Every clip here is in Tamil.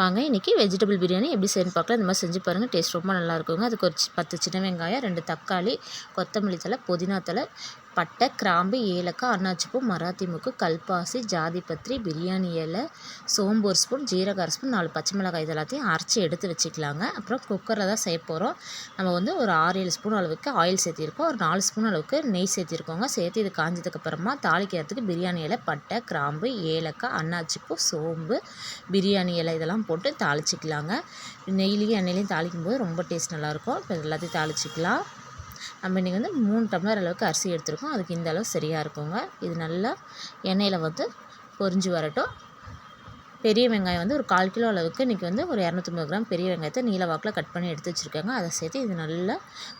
வாங்க இன்றைக்கி வெஜிடபிள் பிரியாணி எப்படி செய்யணும் பார்க்கலாம். இந்த மாதிரி செஞ்சு பாருங்கள் டேஸ்ட் ரொம்ப நல்லா இருக்குங்க. அதுக்கு ஒரு பத்து சின்ன வெங்காயம் ரெண்டு தக்காளி கொத்தமல்லி தலை புதினா தலை பட்டை கிராம்பு ஏலக்காய் அன்னாச்சிப்பூ மராத்தி முக்கு கல்பாசி ஜாதிபத்திரி பிரியாணி இலை சோம்பு ஒரு ஸ்பூன் ஜீரக அரை ஸ்பூன் நாலு பச்சை மிளகாய் இது எல்லாத்தையும் அரைச்சி எடுத்து வச்சுக்கலாங்க. அப்புறம் குக்கரில் தான் செய்ய போகிறோம் நம்ம வந்து ஒரு ஆறு ஏழு ஸ்பூன் அளவுக்கு ஆயில் சேர்த்திருக்கோம். ஒரு நாலு ஸ்பூன் அளவுக்கு நெய் சேர்த்திருக்கோங்க. சேர்த்து இது காஞ்சதுக்கப்புறமா தாளிக்கிறதுக்கு பிரியாணி இலை பட்டை கிராம்பு ஏலக்காய் அன்னாச்சிப்பூ சோம்பு பிரியாணி இலை இதெல்லாம் போட்டு தாளிச்சிக்கலாங்க. நெய்லேயும் எண்ணெயிலையும் தாளிக்கும் போது ரொம்ப டேஸ்ட் நல்லாயிருக்கும் இப்போ எல்லாத்தையும் தாளிச்சிக்கலாம். நம்ம இன்றைக்கி வந்து மூணு டம்ளர் அளவுக்கு அரிசி எடுத்துருக்கோம். அதுக்கு இந்த அளவு சரியாக இருக்குங்க. இது நல்லா எண்ணெயில் வந்து பொரிஞ்சு வரட்டும். பெரிய வெங்காயம் வந்து ஒரு கால் கிலோ அளவுக்கு இன்றைக்கி வந்து ஒரு இரநூத்தம்பது கிராம் பெரிய வெங்காயத்தை நீல வாக்கில் கட் பண்ணி எடுத்து வச்சுருக்காங்க அதை சேர்த்து இது நல்லா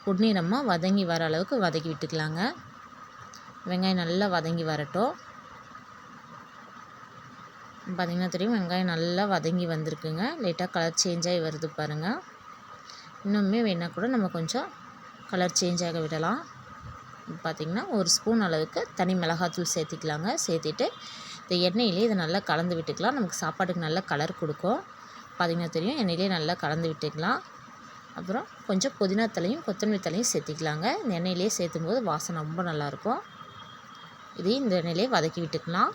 பொன்னிறமாக வதங்கி வர அளவுக்கு வதக்கி விட்டுக்கலாங்க. வெங்காயம் நல்லா வதங்கி வரட்டும். பார்த்திங்கன்னா தெரியும் வெங்காயம் நல்லா வதங்கி வந்திருக்குங்க. லைட்டாக கலர் சேஞ்ச் ஆகி வருது பாருங்கள் இன்னுமே வேணால் கூட நம்ம கொஞ்சம் கலர் சேஞ்ச் ஆக விடலாம். பார்த்திங்கன்னா ஒரு ஸ்பூன் அளவுக்கு தனி மிளகாத்தூள் சேர்த்திக்கலாங்க. சேர்த்திட்டு இந்த எண்ணெயிலே இதை நல்லா கலந்து விட்டுக்கலாம். நமக்கு சாப்பாட்டுக்கு நல்ல கலர் கொடுக்கும். பார்த்திங்கன்னா தெரியும் எண்ணெயிலே நல்லா கலந்து விட்டுக்கலாம். அப்புறம் கொஞ்சம் புதினா தலையும் கொத்தமல்லி தலையும் சேர்த்திக்கலாங்க. இந்த எண்ணெயிலே சேர்த்தும் போது வாசனை ரொம்ப நல்லாயிருக்கும் இதையும் இந்த எண்ணெயிலே வதக்கி விட்டுக்கலாம்.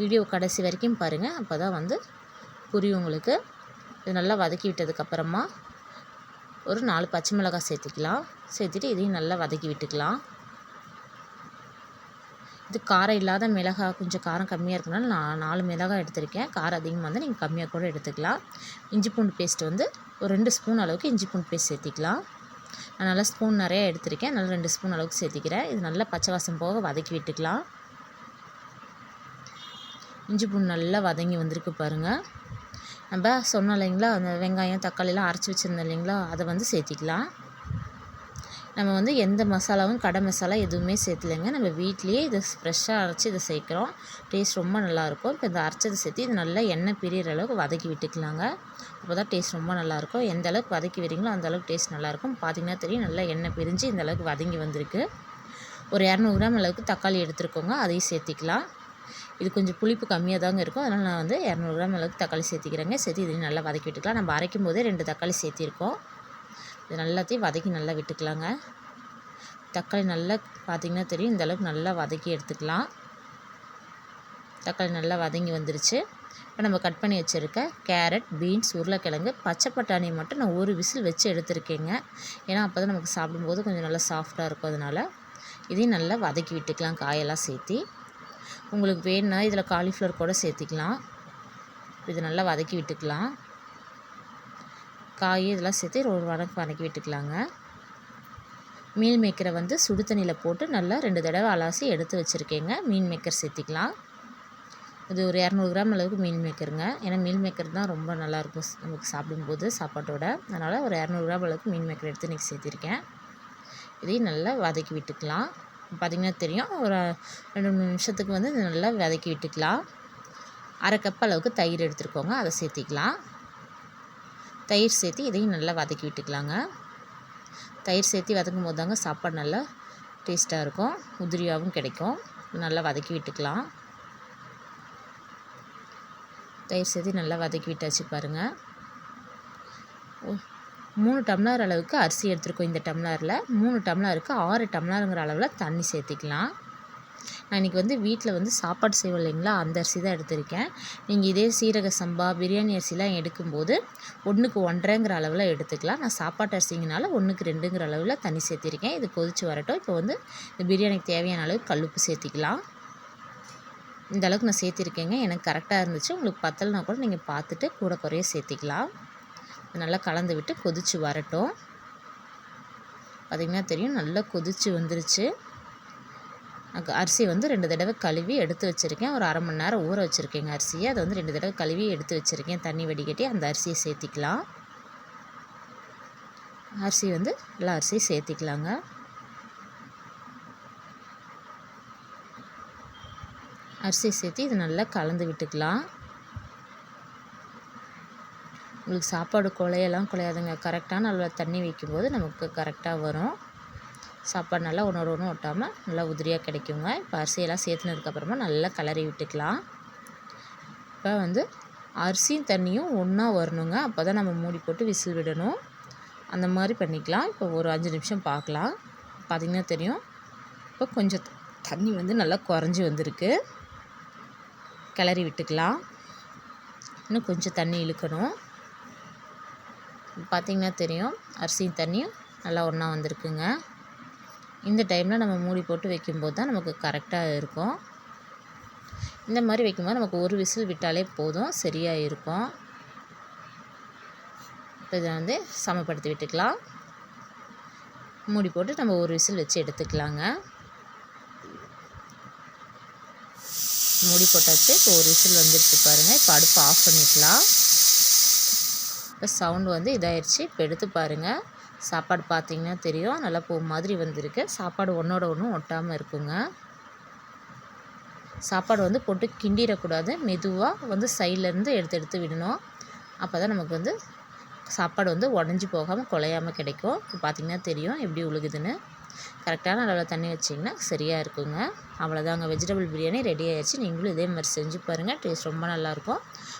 வீடியோ கடைசி வரைக்கும் பாருங்கள் அப்போ தான் வந்து புரியும் உங்களுக்கு. இது நல்லா வதக்கி விட்டதுக்கப்புறமா ஒரு நாலு பச்சை மிளகாய் சேர்த்துக்கலாம். சேர்த்துட்டு இதையும் நல்லா வதக்கி விட்டுக்கலாம். இது காரம் இல்லாத மிளகாய் கொஞ்சம் காரம் கம்மியாக இருக்கனால நான் நாலு மிளகாய் எடுத்திருக்கேன். காரம் அதிகமாக இருந்தால் நீங்கள் கம்மியாக கூட எடுத்துக்கலாம். இஞ்சி பூண்டு பேஸ்ட் வந்து ஒரு ரெண்டு ஸ்பூன் அளவுக்கு இஞ்சி பூண்டு பேஸ்ட் சேர்த்திக்கலாம். நான் நல்லா ஸ்பூன் நிறையா எடுத்திருக்கேன். நல்லா ரெண்டு ஸ்பூன் அளவுக்கு சேர்த்திக்கிறேன். இது நல்லா பச்சை வாசம் போக வதக்கி விட்டுக்கலாம். இஞ்சி பூண்டு நல்லா வதங்கி வந்திருக்கு பாருங்கள் நம்ம சொன்னோம் இல்லைங்களா? அந்த வெங்காயம் தக்காளிலாம் அரைச்சி வச்சுருந்தோம் இல்லைங்களா? அதை வந்து சேர்த்திக்கலாம். நம்ம வந்து எந்த மசாலாவும் கடை மசாலா எதுவுமே சேர்த்துலைங்க. நம்ம வீட்லேயே இதை ஃப்ரெஷ்ஷாக அரைச்சி இதை சேர்க்குறோம். டேஸ்ட் ரொம்ப நல்லாயிருக்கும். இப்போ இந்த அரைச்சதை சேர்த்து இது நல்லா எண்ணெய் பிரியிற அளவுக்கு வதக்கி விட்டுக்கலாங்க. அப்போ தான் டேஸ்ட் ரொம்ப நல்லாயிருக்கும். எந்த அளவுக்கு வதக்கி வரீங்களோ அந்த அளவுக்கு டேஸ்ட் நல்லாயிருக்கும். பார்த்திங்கன்னா தெரியும் நல்லா எண்ணெய் பிரிஞ்சு இந்த அளவுக்கு வதங்கி வந்திருக்கு. ஒரு இரநூறு கிராம் அளவுக்கு தக்காளி எடுத்துருக்கோங்க. அதையும் சேர்த்திக்கலாம். இது கொஞ்சம் புளிப்பு கம்மியாக தாங்க இருக்கும். அதனால் நான் வந்து இரநூறு கிராம் அளவுக்கு தக்காளி சேர்த்திக்கிறேங்க. சேர்த்து இதையும் நல்லா வதக்கி விட்டுக்கலாம். நம்ம அரைக்கும் போதே ரெண்டு தக்காளி சேர்த்திருக்கோம். இது நல்லாத்தையும் வதக்கி நல்லா விட்டுக்கலாங்க. தக்காளி நல்லா பார்த்திங்கன்னா தெரியும். இந்தளவுக்கு நல்லா வதக்கி எடுத்துக்கலாம். தக்காளி நல்லா வதங்கி வந்துருச்சு. இப்போ நம்ம கட் பண்ணி வச்சுருக்க கேரட் பீன்ஸ் உருளைக்கிழங்கு பச்சை பட்டாணியை மட்டும் நான் ஒரு விசில் வச்சு எடுத்துருக்கேங்க. ஏன்னா அப்போ தான் நமக்கு சாப்பிடும்போது கொஞ்சம் நல்லா சாஃப்டாக இருக்கும். அதனால் இதையும் நல்லா வதக்கி விட்டுக்கலாம் காயெல்லாம் சேர்த்தி. உங்களுக்கு வேணும்னா இதில் காலிஃப்ளவர் கூட சேர்த்திக்கலாம். இது நல்லா வதக்கி விட்டுக்கலாம். காய் இதெல்லாம் சேர்த்து ஒரு வதக்கு வதக்கி விட்டுக்கலாங்க. மீன் மேக்கரை வந்து சுடு தண்ணியில் போட்டு நல்லா ரெண்டு தடவை அலாசி எடுத்து வச்சுருக்கேங்க. மீன் மேக்கர் சேர்த்திக்கலாம். இது ஒரு இரநூறு கிராம் அளவுக்கு மீன் மேக்கருங்க ஏன்னா மீன் மேக்கர் தான் ரொம்ப நல்லாயிருக்கும் நமக்கு சாப்பிடும்போது சாப்பாட்டோட. அதனால் ஒரு இரநூறு கிராம் அளவுக்கு மீன் மேக்கர் எடுத்து இன்றைக்கி சேர்த்திருக்கேன். இதையும் நல்லா வதக்கி விட்டுக்கலாம். பார்த்திங்கன்னா தெரியும். ஒரு ரெண்டு மூணு நிமிஷத்துக்கு வந்து நல்லா வதக்கி விட்டுக்கலாம். அரை கப் அளவுக்கு தயிர் எடுத்துருக்கோங்க அதை சேர்த்திக்கலாம். தயிர் சேர்த்து இதையும் நல்லா வதக்கி விட்டுக்கலாங்க. தயிர் சேர்த்து வதக்கும் போது தாங்க சாப்பாடு நல்லா டேஸ்ட்டாக இருக்கும். உதிரியாகவும் கிடைக்கும். நல்லா வதக்கி விட்டுக்கலாம். தயிர் சேர்த்து நல்லா வதக்கி விட்டாச்சு பாருங்கள் மூணு டம்ளர் அளவுக்கு அரிசி எடுத்துருக்கோம் இந்த டம்ளரில். மூணு டம்ளருக்கு ஆறு டம்ளருங்கிற அளவில் தண்ணி சேர்த்திக்கலாம். நான் இன்றைக்கி வந்து வீட்டில் வந்து சாப்பாடு செய்வோம் இல்லைங்களா? அந்த அரிசி தான் எடுத்திருக்கேன். நீங்கள் இதே சீரக சம்பா பிரியாணி அரிசிலாம் எடுக்கும்போது ஒன்றுக்கு ஒன்றரைங்கிற அளவில் எடுத்துக்கலாம். நான் சாப்பாட்டு அரிசிங்கனால ஒன்றுக்கு ரெண்டுங்கிற அளவில் தண்ணி சேர்த்திருக்கேன். இது கொதித்து வரட்டும். இப்போ வந்து இந்த பிரியாணிக்கு தேவையான அளவுக்கு கல்லுப்பு சேர்த்திக்கலாம். இந்த அளவுக்கு நான் சேர்த்திருக்கேங்க. எனக்கு கரெக்டாக இருந்துச்சு. உங்களுக்கு பத்தலைனா கூட நீங்கள் பார்த்துட்டு கூட குறைய சேர்த்திக்கலாம். நல்லா கலந்து விட்டு கொதித்து வரட்டும். பார்த்திங்கன்னா தெரியும் நல்லா கொதித்து வந்துருச்சு. அரிசி வந்து ரெண்டு தடவை கழுவி எடுத்து வச்சுருக்கேன். ஒரு அரை மணி நேரம் ஊற வச்சுருக்கேங்க அரிசியை. அதை வந்து ரெண்டு தடவை கழுவி எடுத்து வச்சுருக்கேன். தண்ணி வடிகட்டி அந்த அரிசியை சேர்த்திக்கலாம். அரிசி வந்து எல்லா அரிசியும் சேர்த்திக்கலாங்க. அரிசி சேர்த்து இது நல்லா கலந்து விட்டுக்கலாம். உங்களுக்கு சாப்பாடு குலையெல்லாம் குலையாதுங்க. கரெக்டான அளவில் தண்ணி வைக்கும்போது நமக்கு கரெக்டாக வரும். சாப்பாடு நல்லா ஒன்று ஒன்று ஒட்டாமல் நல்லா உதிரியாக கிடைக்குங்க. இப்போ அரிசியெல்லாம் சேர்த்துனதுக்கப்புறமா நல்லா கலரி விட்டுக்கலாம். இப்போ வந்து அரிசியும் தண்ணியும் ஒன்றா வரணுங்க. அப்போ தான் நம்ம மூடி போட்டு விசில் விடணும். அந்த மாதிரி பண்ணிக்கலாம். இப்போ ஒரு அஞ்சு நிமிஷம் பார்க்கலாம். பார்த்திங்கன்னா தெரியும். இப்போ கொஞ்சம் தண்ணி வந்து நல்லா குறைஞ்சி வந்திருக்கு. கிளறி விட்டுக்கலாம். இன்னும் கொஞ்சம் தண்ணி இழுக்கணும். பார்த்திங்கன்னா தெரியும். அரிசியும் தண்ணியும் நல்லா ஒன்றா வந்திருக்குங்க. இந்த டைமில் நம்ம மூடி போட்டு வைக்கும்போது தான் நமக்கு கரெக்டாக இருக்கும். இந்த மாதிரி வைக்கும்போது நமக்கு ஒரு விசில் விட்டாலே போதும். சரியாக இருக்கும். இப்போ இதை வந்து சமப்படுத்தி விட்டுக்கலாம். மூடி போட்டு நம்ம ஒரு விசில் வச்சு எடுத்துக்கலாங்க. மூடி போட்டாச்சு. இப்போ ஒரு விசில் வந்துடுச்சு பாருங்கள் இப்போ அடுப்பு ஆஃப் பண்ணிக்கலாம். இப்போ சவுண்டு வந்து இதாகிடுச்சு இப்போ எடுத்து பாருங்கள் சாப்பாடு பார்த்தீங்கன்னா தெரியும். நல்லா பூ மாதிரி வந்திருக்கு. சாப்பாடு ஒன்றோட ஒன்றும் ஒட்டாமல் இருக்குங்க. சாப்பாடு வந்து போட்டு கிண்டிடக்கூடாது. மெதுவாக வந்து சைட்லேருந்து எடுத்து எடுத்து விடணும். அப்போ தான் நமக்கு வந்து சாப்பாடு வந்து உடஞ்சி போகாமல் குலையாமல் கிடைக்கும். இப்போ பார்த்திங்கன்னா தெரியும் எப்படி உழுகுதுன்னு. கரெக்டான அளவில் தண்ணி வச்சிங்கன்னா சரியாக இருக்குங்க. அவ்வளோதாங்க வெஜிடபிள் பிரியாணி ரெடி ஆயிடுச்சு நீங்களும் இதே மாதிரி செஞ்சு பாருங்கள் டேஸ்ட் ரொம்ப நல்லாயிருக்கும்